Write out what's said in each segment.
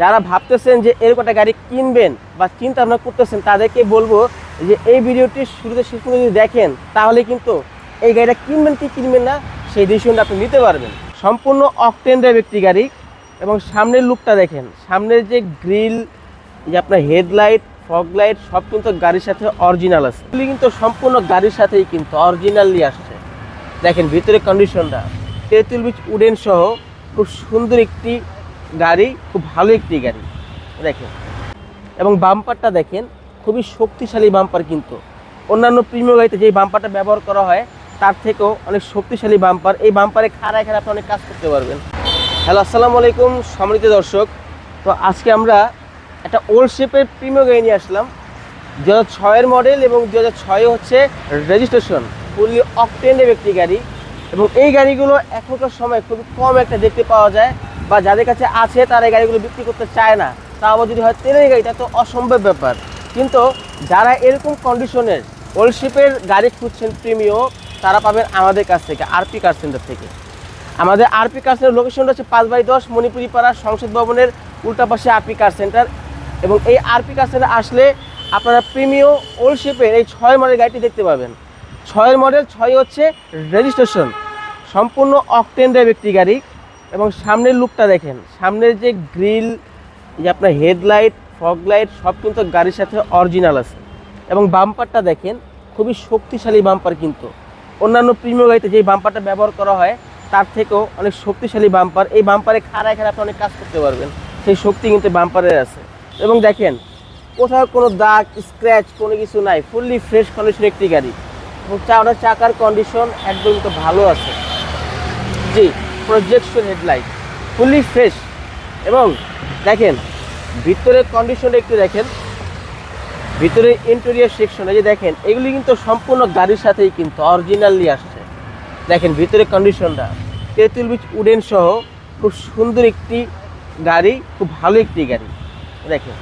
যারা ভাবতেছেন যে এরকম একটা গাড়ি কিনবেন বা চিন্তা ভাবনা করতেছেন, তাদেরকে বলব যে এই ভিডিওটি শুরুতে শেষ পর্যন্ত যদি দেখেন, তাহলে কিন্তু এই গাড়িটা কিনবেন কি কিনবেন না, সেই ডিসিশনটা আপনি নিতে পারবেন। সম্পূর্ণ অকটেন ড্রাইভ একটি গাড়ি এবং সামনের লুকটা দেখেন। সামনের যে গ্রিল যে আপনার হেডলাইট ফগ লাইট সব কিন্তু গাড়ির সাথে অরিজিনাল আছে। এগুলি কিন্তু সম্পূর্ণ গাড়ির সাথেই কিন্তু অরিজিনালি আসছে। দেখেন ভিতরে কন্ডিশনটা তেঁতুল বিচ উডেন সহ খুব সুন্দর একটি গাড়ি, খুব ভালো একটি গাড়ি। দেখেন। এবং বাম্পারটা দেখেন, খুবই শক্তিশালী বাম্পার কিন্তু। অন্যান্য প্রিমিয়াম গাড়িতে যে বাম্পারটা ব্যবহার করা হয়, তার থেকেও অনেক শক্তিশালী বাম্পার এই বাম্পারে খাড়ায় খাড়া আপনি অনেক কাজ করতে পারবেন। হ্যালো, আসসালামু আলাইকুম, সম্মানিত দর্শক। তো আজকে আমরা একটা ওল্ড শেপের প্রিমিয়াম গাড়ি নিয়ে আসলাম। দু হাজার ছয়ের মডেল এবং দু হাজার ছয়ে হচ্ছে রেজিস্ট্রেশন ফুললি অকটেনের একটি গাড়ি। এবং এই গাড়িগুলো এখনকার সময় খুবই কম একটা দেখতে পাওয়া যায়। বা যাদের কাছে আছে তারা এই গাড়িগুলো বিক্রি করতে চায় না তা আবার যদি হয় তেলের গাড়ি, তা অসম্ভব ব্যাপার। কিন্তু যারা এরকম কন্ডিশনের ওল্ড শেপের গাড়ি খুঁজছেন প্রিমিও তারা পাবেন আমাদের কাছ থেকে আরপি কার সেন্টার থেকে। আমাদের আরপি কার সেন্টার লোকেশনটা হচ্ছে পাঁচ বাই দশ মণিপুরি পাড়া সংসদ ভবনের উল্টা পাশে আরপি কার সেন্টার এবং এই আরপি কার সেন্টার আসলে আপনারা প্রিমিও ওল্ড শেপের এই ছয় মডেল গাড়িটি দেখতে পাবেন। ছয়ের মডেল ছয় হচ্ছে রেজিস্ট্রেশন সম্পূর্ণ অকটেন ড্রাইভ একটি গাড়ি। এবং সামনের লুকটা দেখেন। সামনের যে গ্রিল যে আপনার হেডলাইট ফগ লাইট সব কিন্তু গাড়ির সাথে অরিজিনাল আছে। এবং বাম্পারটা দেখেন, খুবই শক্তিশালী বাম্পার কিন্তু। অন্যান্য প্রিমিয়াম গাড়িতে যে বাম্পারটা ব্যবহার করা হয়, তার থেকেও অনেক শক্তিশালী বাম্পার এই বাম্পারে খাড়ায় খাড়া আপনি অনেক কাজ করতে পারবেন। সেই শক্তি কিন্তু বাম্পারের আছে। এবং দেখেন, কোথাও কোনো দাগ স্ক্র্যাচ কোনো কিছু নাই। ফুললি ফ্রেশ কন্ডিশন একটি গাড়ি। এবং চাওয়ার চাকার কন্ডিশন একদম তো ভালো আছে। জি। প্রজেকশন হেডলাইট ফুললি ফ্রেশ এবং দেখেন, ভিতরের কন্ডিশনটা একটু দেখেন। ভিতরে ইন্টেরিয়ার সেকশন যে দেখেন, এগুলি কিন্তু সম্পূর্ণ গাড়ির সাথেই কিন্তু অরিজিনালি আসছে। দেখেন ভিতরে কন্ডিশনটা তেঁতুল বিচ উডেন সহ খুব সুন্দর একটি গাড়ি, খুব ভালো একটি গাড়ি। দেখেন,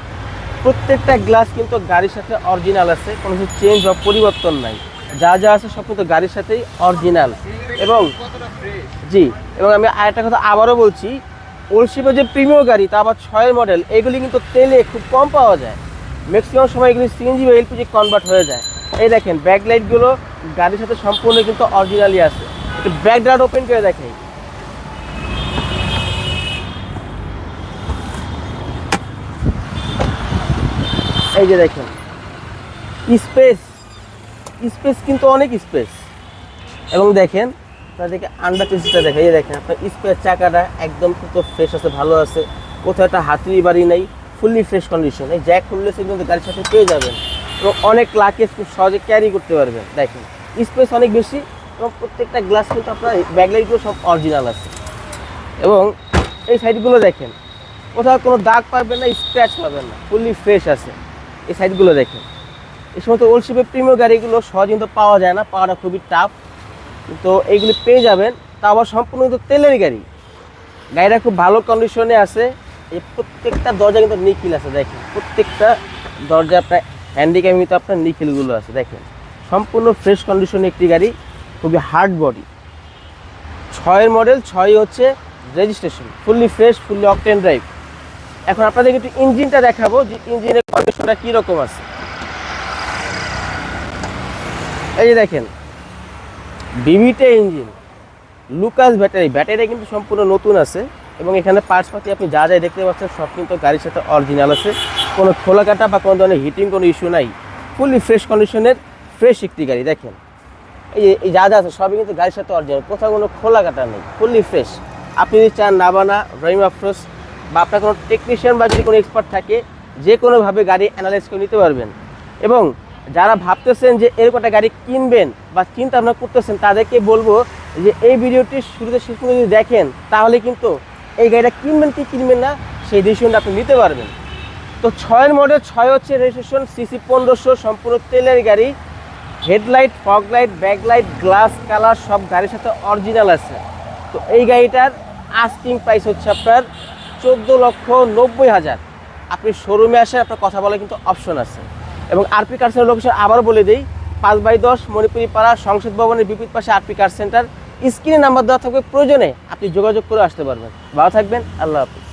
প্রত্যেকটা গ্লাস কিন্তু গাড়ির সাথে অরিজিনাল আছে, কোনো কিছু চেঞ্জ বা পরিবর্তন নাই। যা যা আছে সব কিন্তু গাড়ির সাথেই অরিজিনাল এবং জি, এবং আমি আরেকটা কথা আবারও বলছি ওলশিপের যে প্রিমিয়ার গাড়ি, তা আবার ছয়ের মডেল এগুলি কিন্তু তেলে খুব কম পাওয়া যায়। ম্যাক্সিমাম সময় এগুলি সিএনজি বা এলপিজি কনভার্ট হয়ে যায়। এই দেখেন ব্যাক লাইটগুলো গাড়ির সাথে সম্পূর্ণ কিন্তু অরিজিনালি আছে। একটু ব্যাক ওপেন করে দেখেন। এই যে দেখেন স্পেস স্পেস কিন্তু অনেক স্পেস। এবং দেখেন, আপনাদেরকে আন্ডার চেসিসটা দেখেন এই দেখেন, আপনার স্পেস চাকাটা একদম কিন্তু ফ্রেশ আছে, ভালো আছে। কোথাও একটা হাতুড়ি বাড়ি নেই ফুললি ফ্রেশ কন্ডিশন এই জ্যাক খুললে সে কিন্তু গাড়ির সাথে পেয়ে যাবেন। এবং অনেক লাকেজ খুব সহজে ক্যারি করতে পারবেন। দেখেন স্পেস অনেক বেশি এবং প্রত্যেকটা গ্লাস কিন্তু আপনার ব্যাকলাইটগুলো সব অরিজিনাল আছে। এবং এই সাইডগুলো দেখেন, কোথাও কোনো দাগ পাবেন না স্ক্র্যাচ পাবেন না ফুললি ফ্রেশ আছে। এই সাইডগুলো দেখেন। এই সমস্ত ওল্ড শিপের প্রিমিয়ার গাড়িগুলো সহজে কিন্তু পাওয়া যায় না, পাওয়াটা খুবই টাফ তো এইগুলি পেয়ে যাবেন, তা আবার সম্পূর্ণ কিন্তু তেলের গাড়ি। গাড়িটা খুব ভালো কন্ডিশনে আছে। এই প্রত্যেকটা দরজা কিন্তু নিখিল আছে, দেখেন। প্রত্যেকটা দরজা আপনার হ্যান্ডিক্যাম কিন্তু আপনার নিখিলগুলো আছে, দেখেন। সম্পূর্ণ ফ্রেশ কন্ডিশনে একটি গাড়ি, খুবই হার্ড বডি ছয়ের মডেল ছয় হচ্ছে registration fully fresh fully octane drive এখন আপনাদের একটু ইঞ্জিনটা দেখাবো, যে ইঞ্জিনের কন্ডিশনটা কীরকম আছে। এই যে দেখেন বিভিটে ইঞ্জিন লুকাস ব্যাটারি ব্যাটারিটা কিন্তু সম্পূর্ণ নতুন আছে এবং এখানে পার্টস পাতি আপনি যা যা দেখতে পাচ্ছেন সব কিন্তু গাড়ির সাথে অরিজিনাল আছে। কোনো খোলা কাটা বা কোনো ধরনের হিটিং কোনো ইস্যু নাই। ফুললি ফ্রেশ কন্ডিশনের ফ্রেশ একটি গাড়ি, দেখেন। এই এই যা যা আছে সবই কিন্তু গাড়ির সাথে অরিজিনাল কোথাও কোনো খোলা কাটা নেই ফুললি ফ্রেশ আপনি যদি চান নাবানা রহিম আফরোজ বা আপনার কোনো টেকনিশিয়ান বা যদি কোনো এক্সপার্ট থাকে, যে কোনোভাবে গাড়ি অ্যানালাইজ করে নিতে পারবেন। এবং যারা ভাবতেছেন যে এরকম একটা গাড়ি কিনবেন বা চিন্তা ভাবনা করতেছেন, তাদেরকে বলব যে এই ভিডিওটি শুরুতে শেষ পর্যন্ত যদি দেখেন, তাহলে কিন্তু এই গাড়িটা কিনবেন কি কিনবেন না, সেই ডিসিশনটা আপনি নিতে পারবেন। তো ছয়ের মডেল ছয় হচ্ছে রেজিস্ট্রেশন সিসি পনেরোশো, সম্পূর্ণ তেলের গাড়ি। Headlight fog light backlight, glass, colour, সব গাড়ির সাথে অরিজিনাল আছে। তো এই গাড়িটার আস্কিং প্রাইস হচ্ছে আপনার চোদ্দ লক্ষ নব্বই হাজার। আপনি শোরুমে আসে আপনার কথা বলার কিন্তু অপশন আছে। এবং আরপি কার সেন্টার লোকেশন আবারও বলে দিই, পাঁচ বাই দশ মণিপুরি পাড়া সংসদ ভবনের বিপরীত পাশে আরপি কার সেন্টার। স্ক্রিনে নাম্বার দেওয়া থাকবে, প্রয়োজনে আপনি যোগাযোগ করে আসতে পারবেন। ভালো থাকবেন, আল্লাহ হাফিজ।